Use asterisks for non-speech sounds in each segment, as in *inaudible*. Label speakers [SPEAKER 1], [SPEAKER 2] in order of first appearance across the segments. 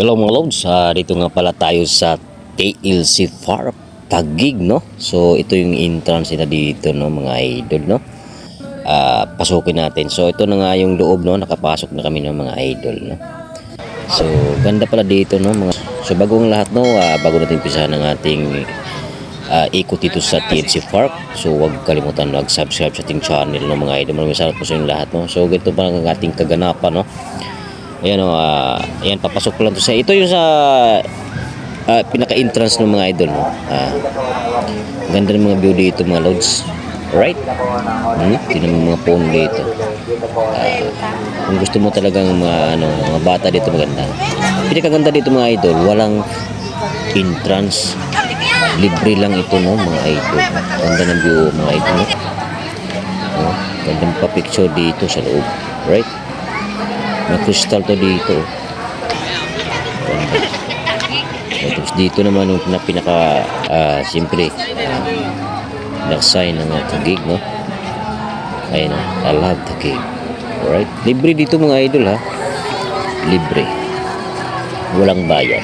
[SPEAKER 1] Hello mga lods, Ah, dito nga pala tayo sa TLC Farm Tagig no. So ito yung entrance nila dito no mga idol no. Ah, pasukin natin. So ito na nga yung loob no, nakapasok na kami ng mga idol no. So ganda pala dito no mga So bago ang lahat no, ah, bago natin umpisahan ng ating ah, ikot dito sa TLC Park. So huwag kalimutan mag-subscribe sa ating channel no mga idol. Maraming salamat po sa inyong lahat no. So ganito pa ang ating kaganapan no. Ayan o, ah, ayan, papasok lang to sa, ito yung sa ah, pinaka-entrance ng mga idol, no? Ah, ganda ng mga view dito, mga lods. Alright? Hmm? Tingnan mo mga phone dito. Ah, kung gusto mo talagang mga, ano, mga bata dito maganda. Pinakaganda dito mga idol, walang entrance. Libre lang ito, no, mga idol. Ganda ng view, mga idol, no? No? Gandang pa-picture dito sa loob. Right? May crystal to dito. At tapos dito naman yung na pinaka, ah, siyempre, uh, nag-sign ng uh, tagig, no? Ayun, I love tagig. Alright? Libre dito mga idol, ha? Libre. Walang bayad.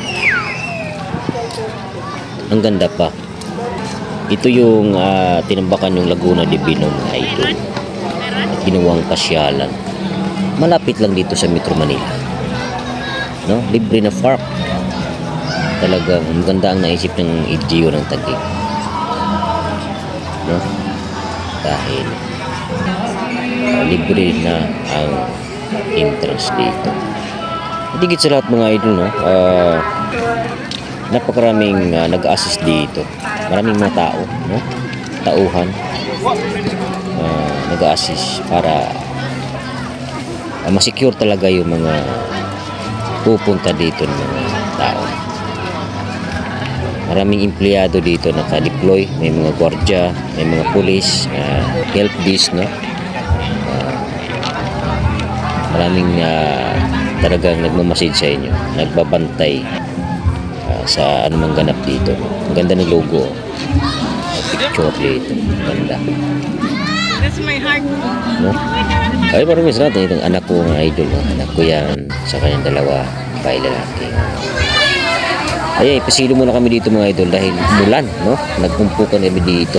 [SPEAKER 1] Ang ganda pa. Ito yung ah, tinambakan yung Laguna de Bino mga idol. Ginawang pasyalan malapit lang dito sa Metro Manila. No? Libre na park. Talagang maganda ang naisip ng LGU ng Taguig. No? Dahil uh, libre na ang entrance dito. Higit sa lahat mga idol, no? Ah, napakaraming ah, nag-assist dito. Maraming mga tao, no? Tauhan. ah, nag-assist para uh, masecure talaga yung mga pupunta dito ng mga tao. Maraming empleyado dito naka-deploy, may mga gwardiya, may mga pulis, uh, help desk, no? Uh, maraming uh, talagang nagmamasid sa inyo, nagbabantay uh, sa anumang ganap dito. Ang ganda ng logo. Picture dito. Ganda.
[SPEAKER 2] That's my heart.
[SPEAKER 1] No? Ay, maraming salamat. Itong anak ko, mga idol. Anak ko yan. Sa kanyang dalawa, bahay lalaki. Ay, pasilo muna kami dito mga idol dahil umulan, no? Nagkumpukan kami dito.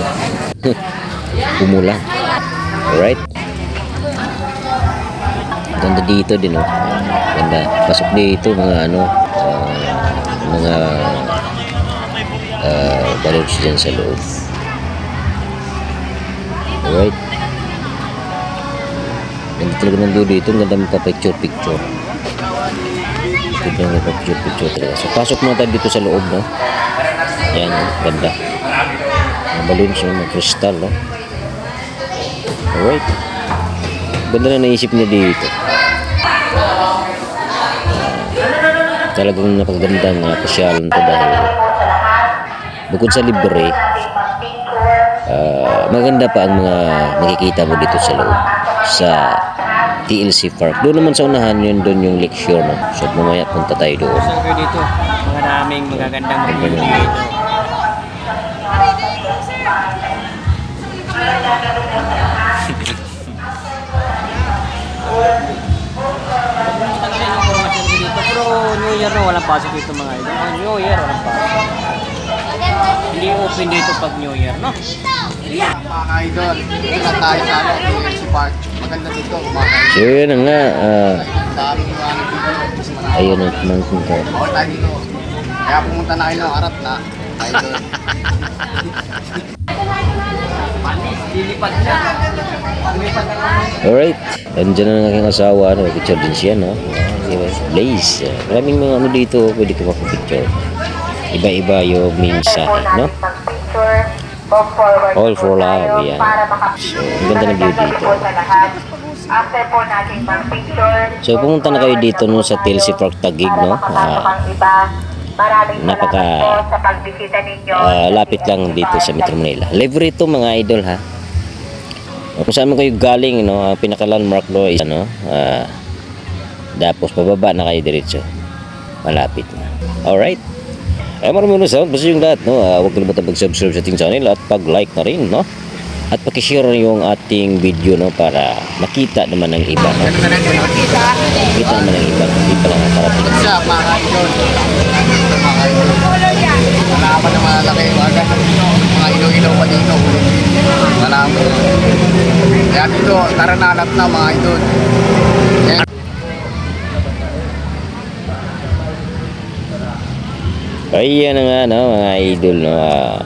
[SPEAKER 1] *laughs* umulan. Alright? Ganda dito din, no? Ganda. Pasok dito, mga ano, ah, mga uh, balloons dyan sa loob. Alright? Ganda talaga ng view dito. Ang ganda magpa-picture-picture. Ganda magpa-picture-picture talaga. So, pasok muna tayo dito sa loob, no? Ayan, no? ganda. Mga balloons, no? Crystal, no? Alright. Ganda na naisip niya dito. Talagang napakagandang uh, pasyalan to dahil bukod sa libre, Ah, maganda pa ang mga nakikita mo dito sa loob sa TLC Park. Doon naman sa unahan yun doon yung lecture no. So mamaya punta tayo doon.
[SPEAKER 2] Kayo dito? Mga daming magagandang review dito. Pero New Year no, walang pasok dito mga idol. Oh, New Year, walang pasok. Hindi open dito pag New Year, no?
[SPEAKER 3] Mga idol, dito na tayo sa ano, TLC Park. Maganda dito.
[SPEAKER 1] So yun na nga.
[SPEAKER 3] marami.
[SPEAKER 1] ayun ko.
[SPEAKER 3] Bawal tayo dito. Kaya pumunta na kayo ng harap na.
[SPEAKER 2] Na lang.
[SPEAKER 1] Alright. Andiyan na ang aking asawa. Ano, picture din siya no. Ah, Blaze. Maraming mga ano dito. Pwede ko makapicture. Iba-iba yung mensahe no.
[SPEAKER 4] All for love,
[SPEAKER 1] yan. So, ang ganda ng view dito.
[SPEAKER 4] After po natin mag-picture.
[SPEAKER 1] So, pumunta na kayo dito no, sa TLC Park Taguig, no? Ah, napaka, ah, lapit lang dito sa Metro Manila. Libre ito mga idol ha. Kung saan man kayo galing, no, ang pinaka-landmark do is ano, ah, tapos pababa na kayo diretso. Malapit na. Alright? Ay maraming maraming salamat. Basta yung lahat, no? Ah, huwag kalimutan mag-subscribe sa ating channel at pag-like na rin, no? At pakishare yung ating video, no? Para makita naman ng iba, no? Makita naman ng iba. Hindi pa lang nakarating.
[SPEAKER 3] Sa mga idol. mga idol. Malaman na malaki. Mga. Mga ilaw-ilaw pa dito. Malaman. Kaya dito, tara na alat na mga idol. Ayan.
[SPEAKER 1] Na nga, no, mga idol, no. ah,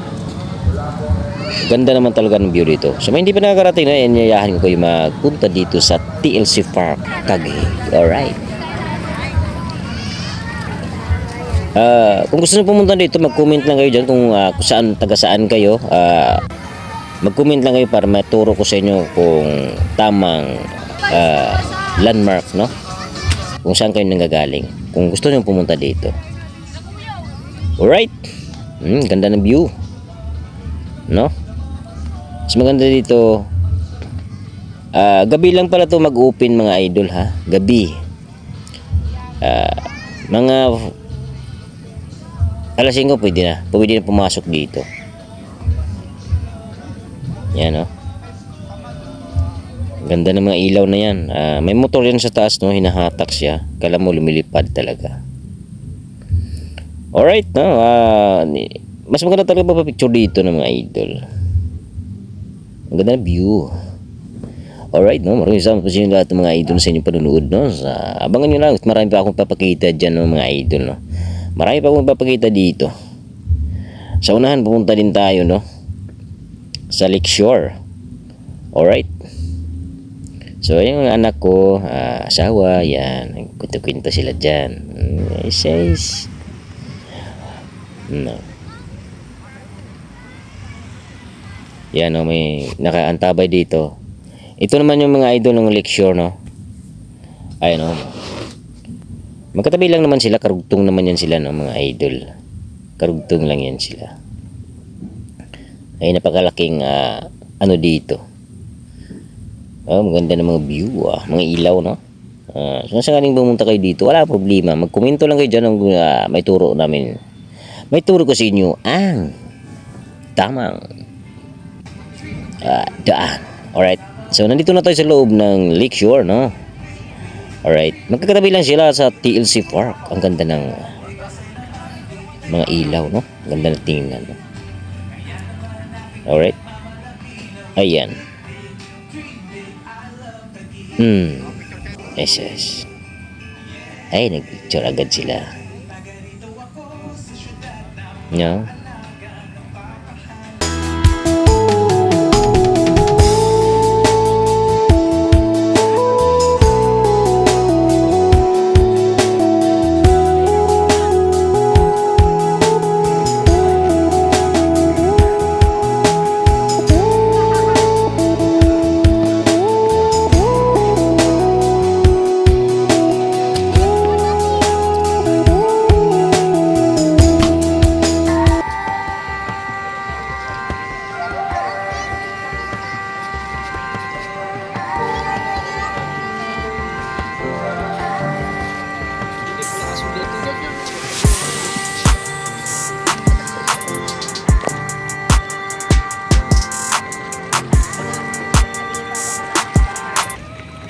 [SPEAKER 1] ganda naman talaga ng view dito. So, may hindi pa nakakarating na, inyayahan ko kayo magpunta dito sa TLC Park, Taguig. Alright. Ah, kung gusto nyo pumunta dito, mag-comment lang kayo dyan kung, ah, kung saan, taga saan kayo. Ah, mag-comment lang kayo para maturo ko sa inyo kung tamang ah, landmark, no? Kung saan kayo nanggagaling. Kung gusto nyo pumunta dito. Alright. Hmm, ganda ng view. No? Mas maganda dito. Ah, gabi lang pala to mag-open mga idol ha. Gabi. Ah, mga alas 5 pwede na. Pwede na pumasok dito. Yan no. Ganda ng mga ilaw na yan. Ah, may motor yan sa taas no, hinahatak siya. Kala mo lumilipad talaga. Alright, no? ni- mas maganda talaga papapicture dito ng mga idol. Ang ganda ng view. Alright, no? Maraming salamat po sa inyo lahat ng mga idol sa inyong panunood, no? Sa, abangan nyo lang, marami pa akong papakita dyan ng mga idol, no? Marami pa akong papakita dito. Sa unahan, pumunta din tayo, no? Sa Lakeshore. Alright? So, yung anak ko, ah, asawa, yan. Kwento-kwento sila dyan. Mm, Yes, yes. No. Yan, no, may nakaantabay dito. Ito naman yung mga idol ng lecture, no? Ayan, no. Magkatabi lang naman sila, karugtong naman yan sila, no, mga idol. Karugtong lang yan sila. Ay, napakalaking, ah, ano dito. Oh, maganda ng mga view, ah. Mga ilaw, no? Ah, so, sakaling pumunta kayo dito, wala problema. Magkomento lang kayo dyan ng ah, may turo namin. May turo ko sa inyo ang tamang ah, daan. Alright. So, nandito na tayo sa loob ng Lakeshore, no? Alright. Magkakatabi lang sila sa TLC Park. Ang ganda ng mga ilaw, no? Ang ganda ng tingnan, no? Alright. Ayan. Hmm. Yes, yes. Ay, nag-picture agad sila. No?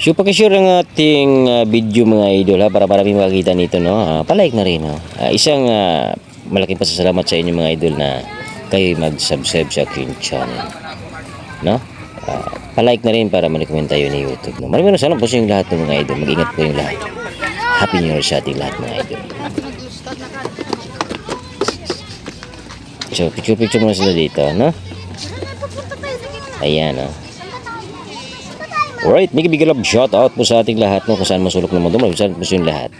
[SPEAKER 1] So pakishare ang ating ah, video mga idol ha para maraming makakita nito no. Ah, palike na rin no. Ah, isang ah, malaking pasasalamat sa inyo mga idol na kayo mag-subscribe sa aking channel. No? Ah, palike na rin para ma-recommend tayo ni YouTube. No? Maraming salamat po sa inyong lahat ng mga idol. Mag-ingat po yung lahat. Happy New Year sa ating lahat mga idol. So picture-picture muna sila dito, no? Ayan, no? Alright, may big love shout out po sa ating lahat no, kung saan masulok ng mundo. Maraming salamat po sa lahat.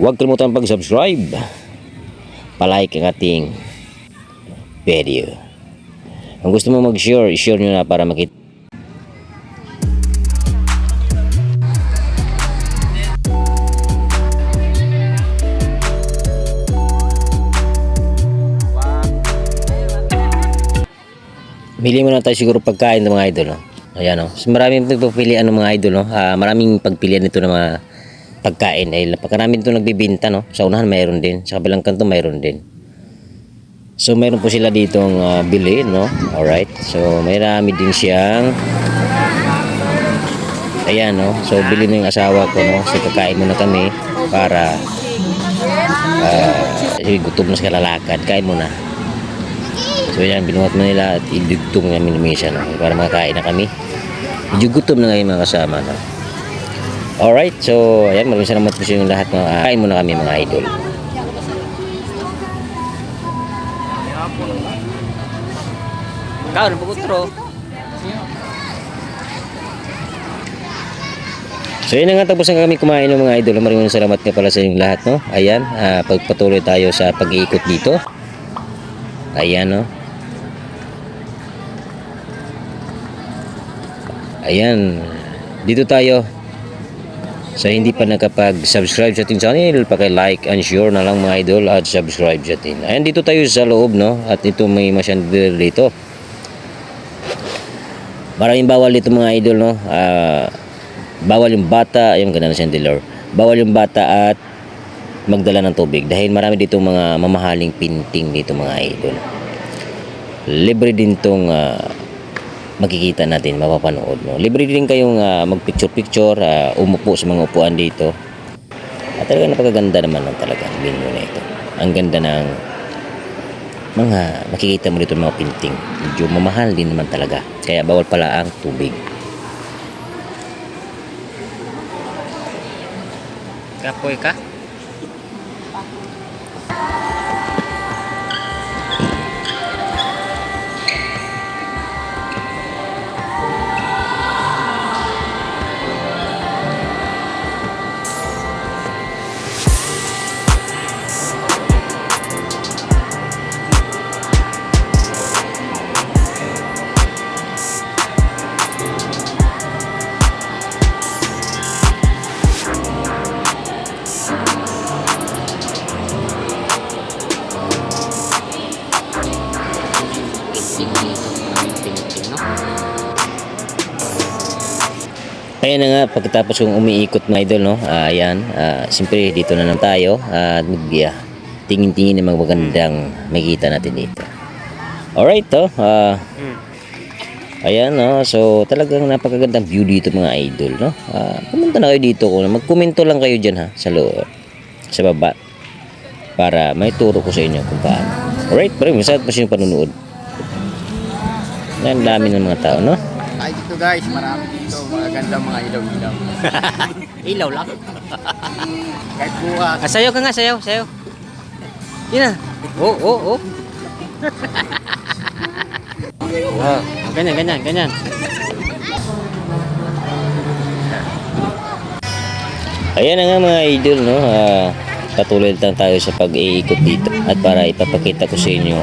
[SPEAKER 1] Huwag kalimutan pag-subscribe. Palike ang ating video. Kung gusto mo mag-share, i-share nyo na para makita. Bili mo na tayo siguro pagkain ng mga idol. No? Ayan no. So, maraming pagpipilian ng mga idol. No? Ah, maraming pagpilian nito ng mga pagkain. Dahil napakarami nito nagbibinta. No? Sa unahan mayroon din. Sa kabilang kanto mayroon din. So mayroon po sila ditong ah, bili. No? Alright. So may rami din siyang Ayan, no? So, bili na yung asawa ko, no? So, kakain muna kami para uh, gutom na sa kalalakad. Kain muna. So, yan, binuhat mo nila at idugtong namin ni Misha, no? Para makakain na kami. Medyo gutom na ngayon mga kasama, no? Alright, so, ayan, maraming salamat po sa inyong lahat? Ah, kain muna kami, mga idol.
[SPEAKER 2] Kaon, pagutro.
[SPEAKER 1] So yun na nga tapos na kami kumain ng mga idol. Maraming salamat nga pala sa inyong lahat no. Ayan, ah, pagpatuloy tayo sa pag-iikot dito. Ayan no. Ayan. Dito tayo. Sa hindi pa nakapag-subscribe sa ating channel, paki-like and share na lang mga idol at subscribe sa atin. Ayan dito tayo sa loob no at ito may masyadong dito. Maraming bawal dito mga idol no. Ah bawal yung bata, yung ganda na chandelier. Bawal yung bata at magdala ng tubig dahil marami dito mga mamahaling pinting dito mga idol. Libre din tong ah, makikita natin, mapapanood. No? Libre din kayong ah, magpicture-picture, ah, umupo sa mga upuan dito. At talaga napakaganda naman ng talaga ang venue na ito. Ang ganda ng mga makikita mo dito mga pinting. Medyo mamahal din naman talaga. Kaya bawal pala ang tubig.
[SPEAKER 2] Kapoy ka?
[SPEAKER 1] Kaya na nga, pagkatapos kong umiikot mga idol, no? Ah, ayan, ah, siyempre dito na naman tayo at mag ah, tingin-tingin ng mga magandang makikita natin dito. Alright, to. ah, ayan, no? So, talagang napakagandang view dito mga idol, no? Ah, pumunta na kayo dito. Magkomento lang kayo dyan, ha? Sa loob, sa baba. Para may turo ko sa inyo kung paano. Alright, salamat po sa inyong panunood. Ang dami ng mga tao, no?
[SPEAKER 3] Dito guys, marami dito. Mga ganda mga ilaw-ilaw. *laughs*
[SPEAKER 2] Ilaw lang. *laughs*
[SPEAKER 3] Kahit bukas.
[SPEAKER 2] Ah, sayo ka nga, sayo, sayo. Yun na. Oo, oo, oo. Oh, *laughs* ganyan, ganyan, ganyan.
[SPEAKER 1] Ayan na nga mga idol, no? Ah, patuloy lang tayo sa pag-iikot dito at para ipapakita ko sa inyo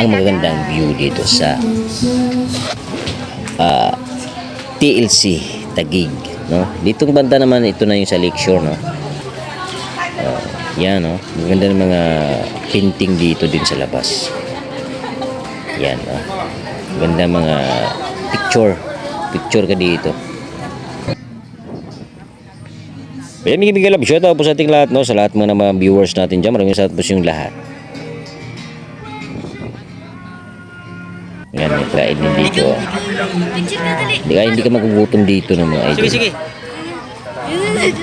[SPEAKER 1] ang magagandang view dito sa ah, TLC Tagig, no? Ditong banda naman ito na yung sa Lakeshore, no? Ah, yan, no? Maganda ng mga painting dito din sa labas. Yan, no? Maganda mga picture. Picture ka dito. Kaya may bigay love shout out po sa ating lahat no sa lahat mga mga viewers natin diyan. Maraming salamat po sa inyong lahat. Yan, may kain ah. Hindi ka, hindi ka magugutom dito ng mga idol.
[SPEAKER 2] Sige, sige.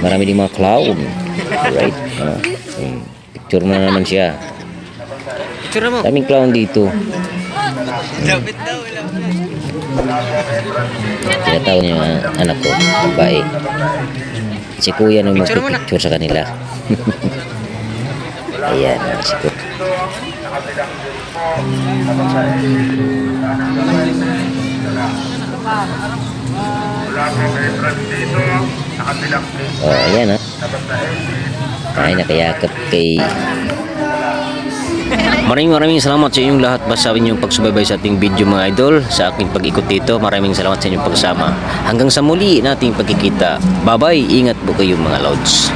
[SPEAKER 1] Marami din mga clown. Right? Ano? Hmm. Picture na naman siya.
[SPEAKER 2] Picture mo.
[SPEAKER 1] Daming clown dito. Tinatawag niya yung anak ko, babae. Si kuya nung magpipicture sa kanila. *laughs* Ayan, si kuya. Oh, ayan ha. Ay, nakayakap kay Maraming maraming salamat sa inyong lahat basta sa inyong pagsubaybay sa ating video mga idol sa aking pag-ikot dito. Maraming salamat sa inyong pagsama. Hanggang sa muli nating pagkikita. Bye-bye. Ingat po kayo mga lods.